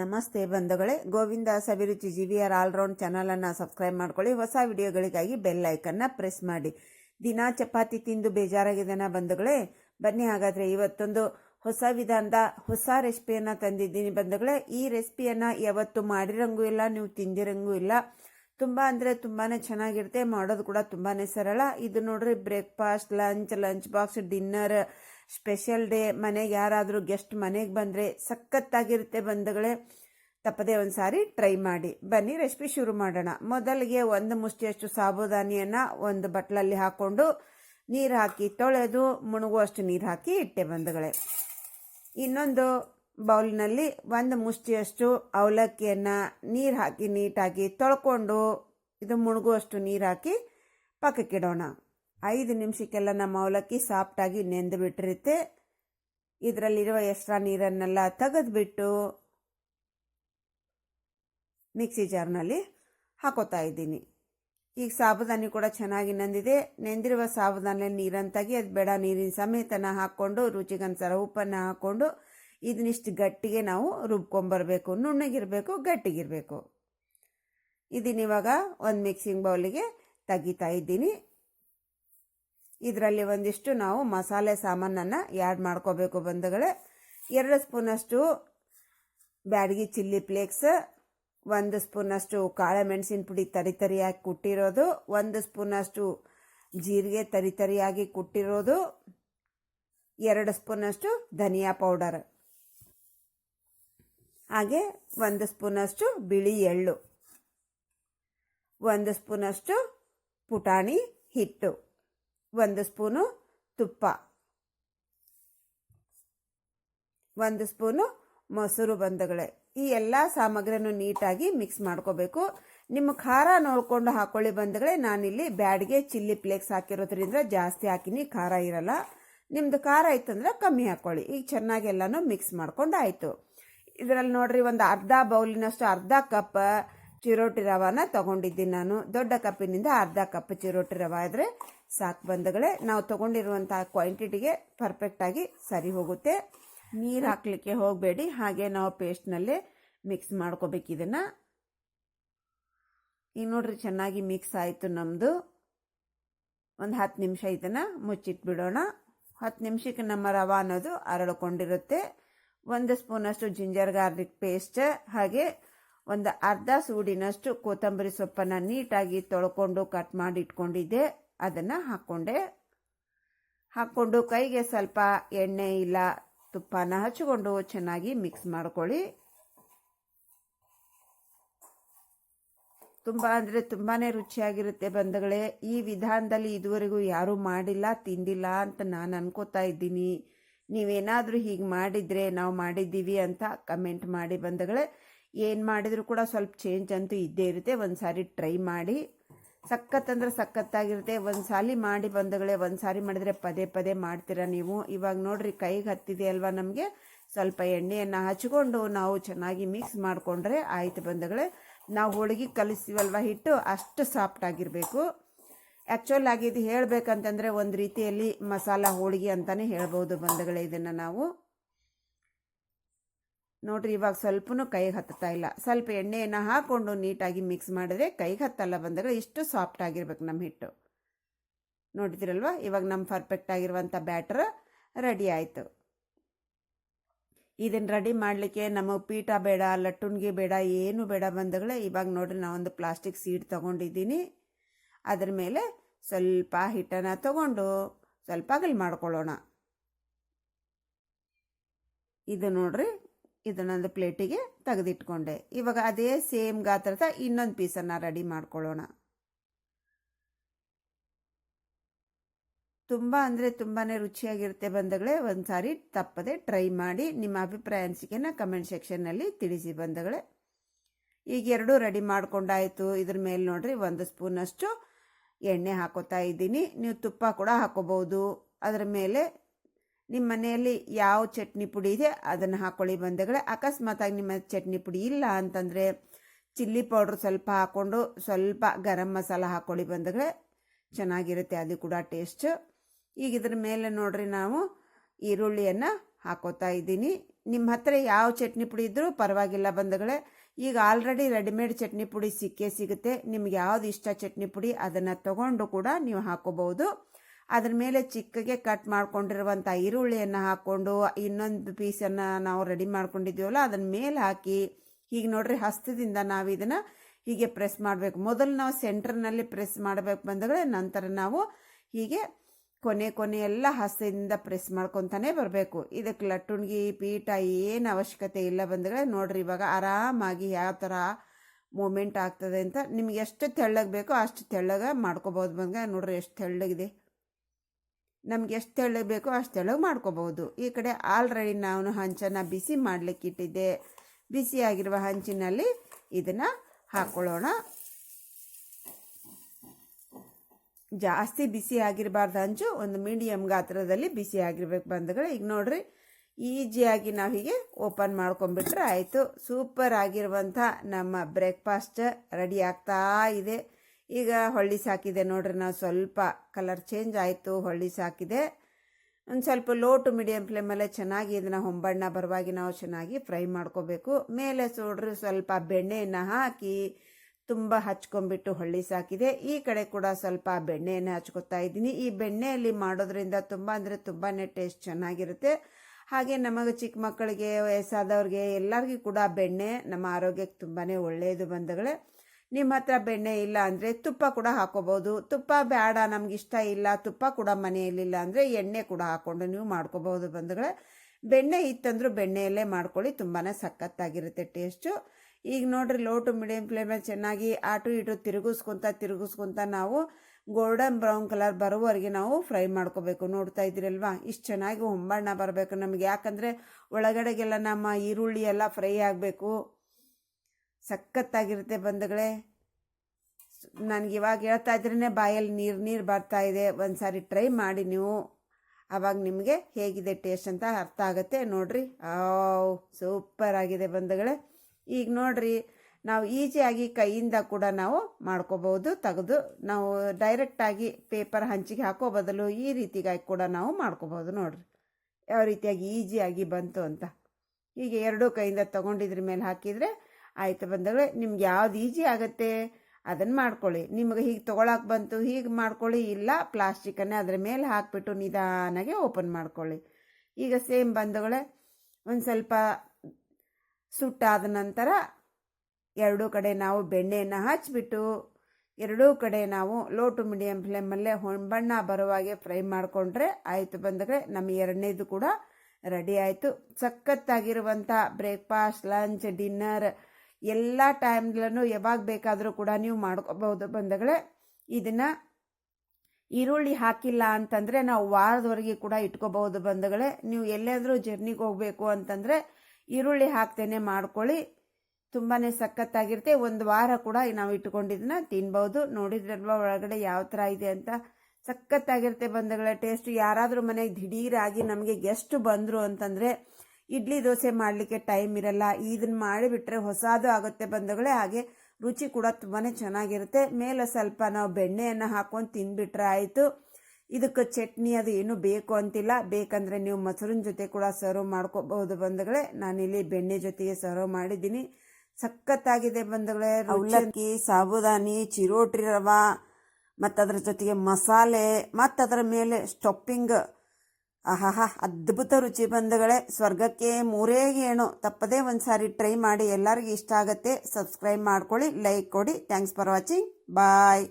ನಮಸ್ತೆ ಬಂಧುಗಳೇ. Govinda Saviruchi G V R all round ಚಾನಲನ್ನು ಸಬ್ಸ್ಕ್ರೈಬ್ ಮಾಡ್ಕೊಳ್ಳಿ. ಹೊಸ ವಿಡಿಯೋಗಳಿಗಾಗಿ ಬೆಲ್ ಐಕನ್ನ ಪ್ರೆಸ್ ಮಾಡಿ. ದಿನ ಚಪಾತಿ ತಿಂದು ಬೇಜಾರಾಗಿದ್ದಾನ ಬಂಧುಗಳೇ? ಬನ್ನಿ ಹಾಗಾದರೆ ಇವತ್ತೊಂದು ಹೊಸ ವಿಧಾನದ ಹೊಸ ರೆಸಿಪಿಯನ್ನು ತಂದಿದ್ದೀನಿ ಬಂಧುಗಳೇ. ಈ ರೆಸಿಪಿಯನ್ನು ಯಾವತ್ತು ಮಾಡಿರಂಗೂ ಇಲ್ಲ, ನೀವು ತಿಂದಿರಂಗೂ ಇಲ್ಲ. ತುಂಬ ಅಂದರೆ ತುಂಬಾ ಚೆನ್ನಾಗಿರುತ್ತೆ, ಮಾಡೋದು ಕೂಡ ತುಂಬಾ ಸರಳ. ಇದು ನೋಡ್ರಿ breakfast lunch lunch box dinner special day, ಮನೆಗೆ ಯಾರಾದರೂ ಗೆಸ್ಟ್ ಮನೆಗೆ ಬಂದರೆ ಸಖತ್ತಾಗಿರುತ್ತೆ ಬಂಧುಗಳೇ. ತಪ್ಪದೆ ಒಂದು ಸಾರಿ ಟ್ರೈ ಮಾಡಿ. ಬನ್ನಿ, ರೆಸಿಪಿ ಶುರು ಮಾಡೋಣ. ಮೊದಲಿಗೆ ಒಂದು ಮುಷ್ಟಿಯಷ್ಟು ಸಾಬುದಾನಿಯನ್ನು ಒಂದು ಬಟ್ಲಲ್ಲಿ ಹಾಕ್ಕೊಂಡು ನೀರು ಹಾಕಿ ತೊಳೆದು ಮುಣುಗುವಷ್ಟು ನೀರು ಹಾಕಿ ಇಟ್ಟೆ ಬಂಧುಗಳೇ. ಇನ್ನೊಂದು ಬೌಲ್ನಲ್ಲಿ ಒಂದು ಮುಷ್ಟಿಯಷ್ಟು ಅವಲಕ್ಕಿಯನ್ನು ನೀರು ಹಾಕಿ ನೀಟಾಗಿ ತೊಳ್ಕೊಂಡು ಇದು ಮುಳುಗುವಷ್ಟು ನೀರು ಹಾಕಿ ಪಕ್ಕಕ್ಕಿಡೋಣ. ಐದು ನಿಮಿಷಕ್ಕೆಲ್ಲ ನಮ್ಮ ಅವಲಕ್ಕಿ ಸಾಫ್ಟಾಗಿ ನೆಂದು ಬಿಟ್ಟಿರುತ್ತೆ ಇದರಲ್ಲಿರುವ ಎಕ್ಸ್ಟ್ರಾ ನೀರನ್ನೆಲ್ಲ ತೆಗೆದುಬಿಟ್ಟು ಮಿಕ್ಸಿ ಜಾರ್ನಲ್ಲಿ ಹಾಕೋತಾ ಇದ್ದೀನಿ. ಈಗ ಸಾಬುದಾನಿ ಕೂಡ ಚೆನ್ನಾಗಿ ನೆಂದಿದೆ. ನೆಂದಿರುವ ಸಾಬುದಾನಿ ನೀರನ್ನು ತೆಗಿ ಅದು ಬೇಡ ನೀರಿನ ಸಮೇತನ ಹಾಕ್ಕೊಂಡು ರುಚಿಗನುಸಾರ ಉಪ್ಪನ್ನು ಹಾಕ್ಕೊಂಡು ಇದನ್ನಿಷ್ಟು ಗಟ್ಟಿಗೆ ನಾವು ರುಬ್ಕೊಂಬರ್ಬೇಕು. ನುಣ್ಣಗಿರಬೇಕು, ಗಟ್ಟಿಗಿರಬೇಕು. ಇದನ್ನಿವಾಗ ಒಂದು ಮಿಕ್ಸಿಂಗ್ ಬೌಲಿಗೆ ತೆಗಿತಾ ಇದ್ದೀನಿ. ಇದರಲ್ಲಿ ಒಂದಿಷ್ಟು ನಾವು ಮಸಾಲೆ ಸಾಮಾನನ್ನು ಆ್ಯಡ್ ಮಾಡ್ಕೋಬೇಕು ಬಂಧುಗಳೇ. ಎರಡು ಸ್ಪೂನಷ್ಟು ಬ್ಯಾಡಗಿ ಚಿಲ್ಲಿ ಫ್ಲೇಕ್ಸ್, ಒಂದು ಸ್ಪೂನಷ್ಟು ಕಾಳೆ ಮೆಣಸಿನ ಪುಡಿ ತರಿ ತರಿಯಾಗಿ ಕುಟ್ಟಿರೋದು, ಒಂದು ಸ್ಪೂನಷ್ಟು ಜೀರಿಗೆ ತರಿ ತರಿಯಾಗಿ ಕುಟ್ಟಿರೋದು, ಎರಡು ಸ್ಪೂನಷ್ಟು ಧನಿಯಾ ಪೌಡರ್. ಹಾಗೆ ಒಂದು ಸ್ಪೂನಷ್ಟು ಬಿಳಿ ಎಳ್ಳು, ಒಂದು ಸ್ಪೂನಷ್ಟು ಪುಟಾಣಿ ಹಿಟ್ಟು. ಒಂದು ಸ್ಪೂನು ತುಪ್ಪ. ಒಂದು ಸ್ಪೂನು ಮೊಸರು ಬಂದಗಳೇ. ಈ ಎಲ್ಲ ಸಾಮಗ್ರಿಯನ್ನು ನೀಟಾಗಿ ಮಿಕ್ಸ್ ಮಾಡ್ಕೋಬೇಕು. ನಿಮ್ಮ ಖಾರ ನೋಡ್ಕೊಂಡು ಹಾಕೊಳ್ಳಿ ಬಂದಗಳೇ. ನಾನಿಲ್ಲಿ ಬ್ಯಾಡ್ಗೆ ಚಿಲ್ಲಿ ಫ್ಲೇಕ್ಸ್ ಹಾಕಿರೋದ್ರಿಂದ ಜಾಸ್ತಿ ಹಾಕಿನಿ. ಖಾರ ಇರಲ್ಲ. ನಿಮ್ಮದು ಖಾರ ಇತ್ತಂದ್ರೆ ಕಮ್ಮಿ ಹಾಕ್ಕೊಳ್ಳಿ ಈಗ ಚೆನ್ನಾಗಿ ಎಲ್ಲಾನು ಮಿಕ್ಸ್ ಮಾಡ್ಕೊಂಡು ಆಯಿತು. ಇದರಲ್ಲಿ ನೋಡ್ರಿ, ಒಂದು ಅರ್ಧ ಬೌಲಿನಷ್ಟು ಅರ್ಧ ಕಪ್ ಚಿರೋಟಿ ರವಾನ ತಗೊಂಡಿದ್ದೀನಿ ನಾನು. ದೊಡ್ಡ ಕಪ್ಪಿನಿಂದ ಅರ್ಧ ಕಪ್ ಚಿರೋಟಿ ರವ ಆದರೆ ಸಾಕು ಬಂದಗಳೇ ನಾವು ತಗೊಂಡಿರುವಂಥ ಕ್ವಾಂಟಿಟಿಗೆ ಪರ್ಫೆಕ್ಟಾಗಿ ಸರಿ ಹೋಗುತ್ತೆ. ನೀರು ಹಾಕ್ಲಿಕ್ಕೆ ಹೋಗಬೇಡಿ. ಹಾಗೆ ನಾವು ಪೇಸ್ಟ್ನಲ್ಲೇ ಮಿಕ್ಸ್ ಮಾಡ್ಕೋಬೇಕು ಇದನ್ನು. ಈಗ ನೋಡ್ರಿ ಚೆನ್ನಾಗಿ ಮಿಕ್ಸ್ ಆಯಿತು ನಮ್ಮದು ಒಂದು ಹತ್ತು ನಿಮಿಷ ಇದನ್ನು ಮುಚ್ಚಿಟ್ಬಿಡೋಣ. ಹತ್ತು ನಿಮಿಷಕ್ಕೆ ನಮ್ಮ ರವ ಅನ್ನೋದು ಅರಳ್ಕೊಂಡಿರುತ್ತೆ. ಒಂದು ಸ್ಪೂನಷ್ಟು ಜಿಂಜರ್ ಗಾರ್ಲಿಕ್ ಪೇಸ್ಟ್ ಹಾಗೆ ಒಂದು ಅರ್ಧ ಸೂಡಿನಷ್ಟು ಕೊತ್ತಂಬರಿ ಸೊಪ್ಪನ್ನು ನೀಟಾಗಿ ತೊಳ್ಕೊಂಡು ಕಟ್ ಮಾಡಿ ಇಟ್ಕೊಂಡಿದ್ದೆ ಅದನ್ನು ಹಾಕ್ಕೊಂಡೆ. ಹಾಕ್ಕೊಂಡು ಕೈಗೆ ಸ್ವಲ್ಪ ಎಣ್ಣೆ ಇಲ್ಲ ತುಪ್ಪನ ಹಚ್ಕೊಂಡು ಚೆನ್ನಾಗಿ ಮಿಕ್ಸ್ ಮಾಡ್ಕೊಳ್ಳಿ. ತುಂಬ ಅಂದರೆ ತುಂಬಾ ರುಚಿಯಾಗಿರುತ್ತೆ ಬಂಧುಗಳೇ. ಈ ವಿಧಾನದಲ್ಲಿ ಇದುವರೆಗೂ ಯಾರೂ ಮಾಡಿಲ್ಲ, ತಿಂದಿಲ್ಲ ಅಂತ ನಾನು ಅನ್ಕೋತಾ ಇದ್ದೀನಿ. ನೀವೇನಾದರೂ ಹೀಗೆ ಮಾಡಿದರೆ ನಾವು ಮಾಡಿದ್ದೀವಿ ಅಂತ ಕಮೆಂಟ್ ಮಾಡಿ ಬಂಧುಗಳೇ. ಏನು ಮಾಡಿದರೂ ಕೂಡ ಸ್ವಲ್ಪ ಚೇಂಜ್ ಅಂತೂ ಇದ್ದೇ ಇರುತ್ತೆ. ಒಂದು ಸಾರಿ ಟ್ರೈ ಮಾಡಿ. ಸಖತ್ ಅಂದರೆ ಸಖತ್ತಾಗಿರುತ್ತೆ. ಒಂದು ಸಾಲಿ ಮಾಡಿ ಬಂದಗಳೇ ಒಂದು ಸಾರಿ ಮಾಡಿದರೆ ಪದೇ ಪದೇ ಮಾಡ್ತೀರಾ ನೀವು? ಇವಾಗ ನೋಡ್ರಿ, ಕೈಗೆ ಹತ್ತಿದೆ ಅಲ್ವಾ ನಮಗೆ? ಸ್ವಲ್ಪ ಎಣ್ಣೆಯನ್ನು ಹಚ್ಕೊಂಡು ನಾವು ಚೆನ್ನಾಗಿ ಮಿಕ್ಸ್ ಮಾಡಿಕೊಂಡ್ರೆ ಆಯ್ತು ಬಂದಗಳೇ ನಾವು ಹೋಳಿಗೆ ಕಲಿಸ್ತೀವಲ್ವ ಹಿಟ್ಟು? ಅಷ್ಟು ಸಾಫ್ಟ್ ಆಗಿರಬೇಕು. ಆ್ಯಕ್ಚುಲ್ ಆಗಿ ಇದು ಹೇಳಬೇಕಂತಂದರೆ ಒಂದು ರೀತಿಯಲ್ಲಿ ಮಸಾಲ ಹೋಳಿಗೆ ಅಂತಲೇ ಹೇಳ್ಬೋದು ಬಂಧುಗಳೇ ಇದನ್ನು ನಾವು. ನೋಡ್ರಿ, ಇವಾಗ ಸ್ವಲ್ಪನೂ ಕೈಗೆ ಹತ್ತುತ್ತಾ ಇಲ್ಲ. ಸ್ವಲ್ಪ ಎಣ್ಣೆಯನ್ನು ಹಾಕ್ಕೊಂಡು ನೀಟಾಗಿ ಮಿಕ್ಸ್ ಮಾಡಿದ್ರೆ ಕೈಗೆ ಹತ್ತಲ್ಲ ಬಂದಾಗ ಇಷ್ಟು ಸಾಫ್ಟ್ ಆಗಿರ್ಬೇಕು ನಮ್ಮ ಹಿಟ್ಟು. ನೋಡಿದಿರಲ್ವ? ಇವಾಗ ನಮ್ಮ ಪರ್ಫೆಕ್ಟ್ ಆಗಿರುವಂಥ ಬ್ಯಾಟ್ರ್ ರೆಡಿ ಆಯಿತು. ಇದನ್ನು ರೆಡಿ ಮಾಡಲಿಕ್ಕೆ ನಮಗೆ ಪೀಠ ಬೇಡ, ಲಟ್ಟುಣ್ಗೆ ಬೇಡ, ಏನು ಬೇಡ ಬಂದಾಗಲೇ ಇವಾಗ ನೋಡ್ರಿ ನಾವೊಂದು ಪ್ಲಾಸ್ಟಿಕ್ ಸೀಟ್ ತೊಗೊಂಡಿದ್ದೀನಿ. ಅದ್ರ ಮೇಲೆ ಸ್ವಲ್ಪ ಹಿಟ್ಟನ್ನು ತಗೊಂಡು ಸ್ವಲ್ಪ ಅಗಲ್ ಮಾಡ್ಕೊಳ್ಳೋಣ. ಇದು ನೋಡ್ರಿ ಇದನ್ನೊಂದು ಪ್ಲೇಟಿಗೆ ತೆಗೆದಿಟ್ಕೊಂಡೆ. ಇವಾಗ ಅದೇ ಸೇಮ್ ಗಾತ್ರದ ಇನ್ನೊಂದು ಪೀಸನ್ನು ರೆಡಿ ಮಾಡ್ಕೊಳ್ಳೋಣ. ತುಂಬ ಅಂದರೆ ತುಂಬಾ ರುಚಿಯಾಗಿರುತ್ತೆ ಬಂದಗಳೇ. ಒಂದು ಸಾರಿ ತಪ್ಪದೆ ಟ್ರೈ ಮಾಡಿ ನಿಮ್ಮ ಅಭಿಪ್ರಾಯ ಅನಿಸಿಕೆನ ಕಮೆಂಟ್ ಸೆಕ್ಷನ್ನಲ್ಲಿ ತಿಳಿಸಿ ಬಂದಗಳೇ. ಈಗ ಎರಡೂ ರೆಡಿ ಮಾಡ್ಕೊಂಡಾಯಿತು. ಇದ್ರ ಮೇಲೆ ನೋಡ್ರಿ ಒಂದು ಸ್ಪೂನಷ್ಟು ಎಣ್ಣೆ ಹಾಕೋತಾ ಇದ್ದೀನಿ. ನೀವು ತುಪ್ಪ ಕೂಡ ಹಾಕೋಬಹುದು. ಅದರ ಮೇಲೆ ನಿಮ್ಮ ಮನೆಯಲ್ಲಿ ಯಾವ ಚಟ್ನಿ ಪುಡಿ ಇದೆ, ಅದನ್ನು ಹಾಕ್ಕೊಳ್ಳಿ ಬಂದಗಳೇ ಅಕಸ್ಮಾತಾಗಿ ನಿಮ್ಮ ಚಟ್ನಿ ಪುಡಿ ಇಲ್ಲ ಅಂತಂದರೆ ಚಿಲ್ಲಿ ಪೌಡ್ರ್ ಸ್ವಲ್ಪ ಹಾಕ್ಕೊಂಡು ಸ್ವಲ್ಪ ಗರಂ ಮಸಾಲ ಹಾಕ್ಕೊಳ್ಳಿ ಬಂದಗಳೇ ಚೆನ್ನಾಗಿರುತ್ತೆ, ಅದು ಕೂಡ ಟೇಸ್ಟ್. ಈಗ ಇದ್ರ ಮೇಲೆ ನೋಡ್ರಿ ನಾವು ಈರುಳ್ಳಿಯನ್ನು ಹಾಕೋತಾ ಇದ್ದೀನಿ. ನಿಮ್ಮ ಹತ್ರ ಯಾವ ಚಟ್ನಿ ಪುಡಿ ಇದ್ದರೂ ಪರವಾಗಿಲ್ಲ ಬಂದಗಳೇ ಈಗ ಆಲ್ರೆಡಿ ರೆಡಿಮೇಡ್ ಚಟ್ನಿ ಪುಡಿ ಸಿಕ್ಕೇ ಸಿಗುತ್ತೆ. ನಿಮ್ಗೆ ಯಾವ್ದು ಇಷ್ಟ ಚಟ್ನಿ ಪುಡಿ, ಅದನ್ನು ತಗೊಂಡು ಕೂಡ ನೀವು ಹಾಕೋಬಹುದು. ಅದ್ರ ಮೇಲೆ ಚಿಕ್ಕಗೆ ಕಟ್ ಮಾಡ್ಕೊಂಡಿರುವಂಥ ಈರುಳ್ಳಿಯನ್ನು ಹಾಕ್ಕೊಂಡು, ಇನ್ನೊಂದು ಪೀಸನ್ನು ನಾವು ರೆಡಿ ಮಾಡ್ಕೊಂಡಿದ್ದೀವಲ್ಲ ಅದನ್ನ ಮೇಲೆ ಹಾಕಿ, ಈಗ ನೋಡ್ರಿ ಹಸ್ತದಿಂದ ನಾವು ಇದನ್ನು ಹೀಗೆ ಪ್ರೆಸ್ ಮಾಡಬೇಕು. ಮೊದಲು ನಾವು ಸೆಂಟ್ರ್ನಲ್ಲಿ ಪ್ರೆಸ್ ಮಾಡಬೇಕು ಬಂದಾಗಲೇ ನಂತರ ನಾವು ಹೀಗೆ ಕೊನೆ ಕೊನೆ ಎಲ್ಲ ಹಸ್ತದಿಂದ ಪ್ರೆಸ್ ಮಾಡ್ಕೊತಾನೆ ಬರಬೇಕು. ಇದಕ್ಕೆ ಲಟ್ಟುಣ್ಗಿ, ಪೀಠ ಏನು ಅವಶ್ಯಕತೆ ಇಲ್ಲ ಬಂದಗಳೇ, ನೋಡ್ರಿ ಇವಾಗ ಆರಾಮಾಗಿ ಯಾವ ಥರ ಮೂಮೆಂಟ್ ಆಗ್ತದೆ ಅಂತ. ನಿಮ್ಗೆ ಎಷ್ಟು ತೆಳ್ಳಗೆ ಬೇಕೋ ಅಷ್ಟು ತೆಳ್ಳಗೆ ಮಾಡ್ಕೋಬೋದು ಬಂದಾಗ ನೋಡ್ರಿ ಎಷ್ಟು ತೆಳ್ಳಗಿದೆ. ನಮ್ಗೆ ಎಷ್ಟು ತೆಳ್ಳಗೆ ಬೇಕೋ ಅಷ್ಟು ತೆಳ್ಳಗೆ ಮಾಡ್ಕೋಬಹುದು ಈ ಕಡೆ ಆಲ್ರೆಡಿ ನಾನು ಹಂಚನ್ನು ಬಿಸಿ ಮಾಡಲಿಕ್ಕೆ ಇಟ್ಟಿದ್ದೆ. ಬಿಸಿಯಾಗಿರುವ ಹಂಚಿನಲ್ಲಿ ಇದನ್ನು ಹಾಕ್ಕೊಳ್ಳೋಣ ಜಾಸ್ತಿ ಬಿಸಿ ಆಗಿರಬಾರ್ದು ಹಂಚು ಒಂದು ಮೀಡಿಯಮ್ ಗಾತ್ರದಲ್ಲಿ ಬಿಸಿ ಆಗಿರ್ಬೇಕು ಬಂಧುಗಳು. ಈಗ ನೋಡ್ರಿ ಈಜಿಯಾಗಿ ನಾವು ಹೀಗೆ ಓಪನ್ ಮಾಡ್ಕೊಂಡ್ಬಿಟ್ರೆ ಆಯಿತು. ಸೂಪರ್ ಆಗಿರುವಂಥ ನಮ್ಮ ಬ್ರೇಕ್ಫಾಸ್ಟ್ ರೆಡಿ ಆಗ್ತಾ ಇದೆ. ಈಗ ಹೊಳ್ಳಿ ಸಾಕಿದೆ ನೋಡ್ರಿ, ನಾವು ಸ್ವಲ್ಪ ಕಲರ್ ಚೇಂಜ್ ಆಯಿತು, ಹೊಳ್ಳಿ ಸಾಕಿದೆ. ಒಂದು ಸ್ವಲ್ಪ ಲೋ ಟು ಮೀಡಿಯಮ್ ಫ್ಲೇಮಲ್ಲೇ ಚೆನ್ನಾಗಿ ಇದನ್ನು ಹೊಂಬಣ್ಣ ಬರುವಾಗಿ ನಾವು ಚೆನ್ನಾಗಿ ಫ್ರೈ ಮಾಡ್ಕೋಬೇಕು. ಮೇಲೆ ಸೋಡ್ರಿ ಸ್ವಲ್ಪ ಬೆಣ್ಣೆಯನ್ನು ಹಾಕಿ ತುಂಬ ಹಚ್ಕೊಂಡ್ಬಿಟ್ಟು ಹೊಳ್ಳಿ ಸಾಕಿದೆ. ಈ ಕಡೆ ಕೂಡ ಸ್ವಲ್ಪ ಬೆಣ್ಣೆಯನ್ನು ಹಚ್ಕೊತಾ ಇದ್ದೀನಿ. ಈ ಬೆಣ್ಣೆಯಲ್ಲಿ ಮಾಡೋದ್ರಿಂದ ತುಂಬ ಅಂದರೆ ತುಂಬಾ ಟೇಸ್ಟ್ ಚೆನ್ನಾಗಿರುತ್ತೆ. ಹಾಗೆ ನಮಗೆ ಚಿಕ್ಕ ಮಕ್ಕಳಿಗೆ ವಯಸ್ಸಾದವ್ರಿಗೆ ಎಲ್ಲರಿಗೂ ಕೂಡ ಬೆಣ್ಣೆ ನಮ್ಮ ಆರೋಗ್ಯಕ್ಕೆ ತುಂಬಾ ಒಳ್ಳೆಯದು ಬಂಧುಗಳೇ. ನಿಮ್ಮ ಹತ್ರ ಬೆಣ್ಣೆ ಇಲ್ಲ ಅಂದರೆ ತುಪ್ಪ ಕೂಡ ಹಾಕೋಬಹುದು. ತುಪ್ಪ ಬೇಡ ನಮ್ಗೆ ಇಷ್ಟ ಇಲ್ಲ, ತುಪ್ಪ ಕೂಡ ಮನೆಯಲ್ಲಿಲ್ಲ ಅಂದರೆ ಎಣ್ಣೆ ಕೂಡ ಹಾಕ್ಕೊಂಡು ನೀವು ಮಾಡ್ಕೋಬಹುದು ಬಂಧುಗಳೇ. ಬೆಣ್ಣೆ ಇತ್ತಂದ್ರೂ ಬೆಣ್ಣೆಯಲ್ಲೇ ಮಾಡ್ಕೊಳ್ಳಿ ತುಂಬಾ ಸಖತ್ತಾಗಿರುತ್ತೆ ಟೇಸ್ಟು. ಈಗ ನೋಡ್ರಿ ಲೋ ಟು ಮೀಡಿಯಂ ಫ್ಲೇಮಲ್ಲಿ ಚೆನ್ನಾಗಿ ಆಟು ಇಟು ತಿರುಗಿಸ್ಕೊತ ತಿರುಗಿಸ್ಕೊತ ನಾವು ಗೋಲ್ಡನ್ ಬ್ರೌನ್ ಕಲರ್ ಬರೋವರೆಗೆ ನಾವು ಫ್ರೈ ಮಾಡ್ಕೋಬೇಕು. ನೋಡ್ತಾ ಇದ್ದೀರಲ್ವಾ? ಇಷ್ಟು ಚೆನ್ನಾಗಿ ಹೊಂಬಣ್ಣ ಬರಬೇಕು ನಮಗೆ. ಯಾಕಂದರೆ ಒಳಗಡೆಗೆಲ್ಲ ನಮ್ಮ ಈರುಳ್ಳಿ ಎಲ್ಲ ಫ್ರೈ ಆಗಬೇಕು. ಸಖತ್ತಾಗಿರುತ್ತೆ ಬಂಧುಗಳೇ. ನನಗೆ ಇವಾಗ ಹೇಳ್ತಾ ಇದ್ರೇ ಬಾಯಲ್ಲಿ ನೀರು ನೀರು ಬರ್ತಾ ಇದೆ. ಒಂದು ಸಾರಿ ಟ್ರೈ ಮಾಡಿ ನೀವು. ಆವಾಗ ನಿಮಗೆ ಹೇಗಿದೆ ಟೇಸ್ಟ್ ಅಂತ ಅರ್ಥ ಆಗುತ್ತೆ ನೋಡ್ರಿ. ಓ ಸೂಪರ್ ಆಗಿದೆ ಬಂಧುಗಳೇ. ಈಗ ನೋಡಿರಿ, ನಾವು ಈಸಿಯಾಗಿ ಕೈಯಿಂದ ಕೂಡ ನಾವು ಮಾಡ್ಕೋಬಹುದು, ತೆಗೆದು ನಾವು ಡೈರೆಕ್ಟಾಗಿ ಪೇಪರ್ ಹಂಚಿಗೆ ಹಾಕೋ ಬದಲು ಈ ರೀತಿಗಾಗಿ ಕೂಡ ನಾವು ಮಾಡ್ಕೋಬಹುದು ನೋಡಿರಿ. ಯಾವ ರೀತಿಯಾಗಿ ಈಸಿಯಾಗಿ ಬಂತು ಅಂತ. ಹೀಗೆ ಎರಡೂ ಕೈಯಿಂದ ತೊಗೊಂಡಿದ್ರ ಮೇಲೆ ಹಾಕಿದರೆ ಆಯಿತು ಬಂದಗಳೇ ನಿಮ್ಗೆ ಯಾವ್ದು ಈಜಿ ಆಗುತ್ತೆ ಅದನ್ನು ಮಾಡ್ಕೊಳ್ಳಿ. ನಿಮಗೆ ಹೀಗೆ ತೊಗೊಳಕ್ಕೆ ಬಂತು, ಹೀಗೆ ಮಾಡ್ಕೊಳ್ಳಿ. ಇಲ್ಲ, ಪ್ಲಾಸ್ಟಿಕನ್ನೇ ಅದರ ಮೇಲೆ ಹಾಕಿಬಿಟ್ಟು ನಿಧಾನಾಗೆ ಓಪನ್ ಮಾಡ್ಕೊಳ್ಳಿ. ಈಗ ಸೇಮ್ ಬಂಧುಗಳೇ, ಒಂದು ಸ್ವಲ್ಪ ಸುಟ್ಟಾದ ನಂತರ ಎರಡೂ ಕಡೆ ನಾವು ಬೆಣ್ಣೆಯನ್ನು ಹಚ್ಬಿಟ್ಟು, ಎರಡೂ ಕಡೆ ನಾವು ಲೋ ಟು ಮೀಡಿಯಂ ಫ್ಲೇಮಲ್ಲೇ ಹೊಂಬಣ್ಣ ಬರುವಾಗೆ ಫ್ರೈ ಮಾಡಿಕೊಂಡ್ರೆ ಆಯಿತು ಬಂದಗಳೇ ನಮ್ಮ ಎರಡನೇದು ಕೂಡ ರೆಡಿ ಆಯಿತು. ಸಖತ್ತಾಗಿರುವಂಥ ಬ್ರೇಕ್ಫಾಸ್ಟ್, ಲಂಚ್, ಡಿನ್ನರ್ ಎಲ್ಲ ಟೈಮ್ಲೂ ಯಾವಾಗ ಬೇಕಾದರೂ ಕೂಡ ನೀವು ಮಾಡ್ಕೋಬಹುದು ಬಂದಗಳೇ ಇದನ್ನು ಈರುಳ್ಳಿ ಹಾಕಿಲ್ಲ ಅಂತಂದರೆ ನಾವು ವಾರದವರೆಗೆ ಕೂಡ ಇಟ್ಕೋಬಹುದು ಬಂದಗಳೇ ನೀವು ಎಲ್ಲಾದರೂ ಜರ್ನಿಗೆ ಹೋಗಬೇಕು ಅಂತಂದರೆ ಈರುಳ್ಳಿ ಹಾಕ್ತೇನೆ ಮಾಡ್ಕೊಳ್ಳಿ. ತುಂಬಾ ಸಖತ್ತಾಗಿರುತ್ತೆ. ಒಂದು ವಾರ ಕೂಡ ನಾವು ಇಟ್ಕೊಂಡಿದ್ದನ್ನ ತಿನ್ಬೋದು ನೋಡಿದ್ರಲ್ವ ಒಳಗಡೆ ಯಾವ ಥರ ಇದೆ ಅಂತ. ಸಖತ್ತಾಗಿರುತ್ತೆ ಬಂದಗಳ ಟೇಸ್ಟ್ ಯಾರಾದರೂ ಮನೆಗೆ ದಿಢೀರಾಗಿ ನಮಗೆ ಗೆಸ್ಟ್ ಬಂದರು ಅಂತಂದರೆ ಇಡ್ಲಿ ದೋಸೆ ಮಾಡಲಿಕ್ಕೆ ಟೈಮ್ ಇರಲ್ಲ. ಇದನ್ನು ಮಾಡಿಬಿಟ್ರೆ ಹೊಸದು ಆಗುತ್ತೆ ಬಂಧುಗಳೇ. ಹಾಗೆ ರುಚಿ ಕೂಡ ತುಂಬಾ ಚೆನ್ನಾಗಿರುತ್ತೆ. ಮೇಲೆ ಸ್ವಲ್ಪ ನಾವು ಬೆಣ್ಣೆಯನ್ನು ಹಾಕೊಂಡು ತಿಂದ್ಬಿಟ್ರೆ ಆಯಿತು. ಇದಕ್ಕೆ ಚಟ್ನಿ ಅದು ಏನು ಬೇಕು ಅಂತಿಲ್ಲ. ಬೇಕಂದರೆ ನೀವು ಮೊಸರಿನ ಜೊತೆ ಕೂಡ ಸರ್ವ್ ಮಾಡ್ಕೋಬಹುದು ಬಂದಗಳೇ ನಾನಿಲ್ಲಿ ಬೆಣ್ಣೆ ಜೊತೆಗೆ ಸರ್ವ್ ಮಾಡಿದ್ದೀನಿ. ಸಖತ್ತಾಗಿದೆ ಬಂಧುಗಳೇ. ಅವಲಕ್ಕಿ, ಸಾಬುದಾನಿ, ಚಿರೋಟಿ ರವಾ ಮತ್ತು ಅದರ ಜೊತೆಗೆ ಮಸಾಲೆ ಮತ್ತು ಅದರ ಮೇಲೆ ಸ್ಟೊಪ್ಪಿಂಗ್ ಆಹಾಹಾ, ಅದ್ಭುತ ರುಚಿ ಬಂಧುಗಳೇ, ಸ್ವರ್ಗಕ್ಕೆ ಮೂರೇ ಏನು ತಪ್ಪದೇ ಒಂದು ಸಾರಿ ಟ್ರೈ ಮಾಡಿ ಎಲ್ಲರಿಗೂ ಇಷ್ಟ ಆಗುತ್ತೆ. ಸಬ್ಸ್ಕ್ರೈಬ್ ಮಾಡ್ಕೊಳ್ಳಿ ಲೈಕ್ ಕೊಡಿ. Thanks for watching bye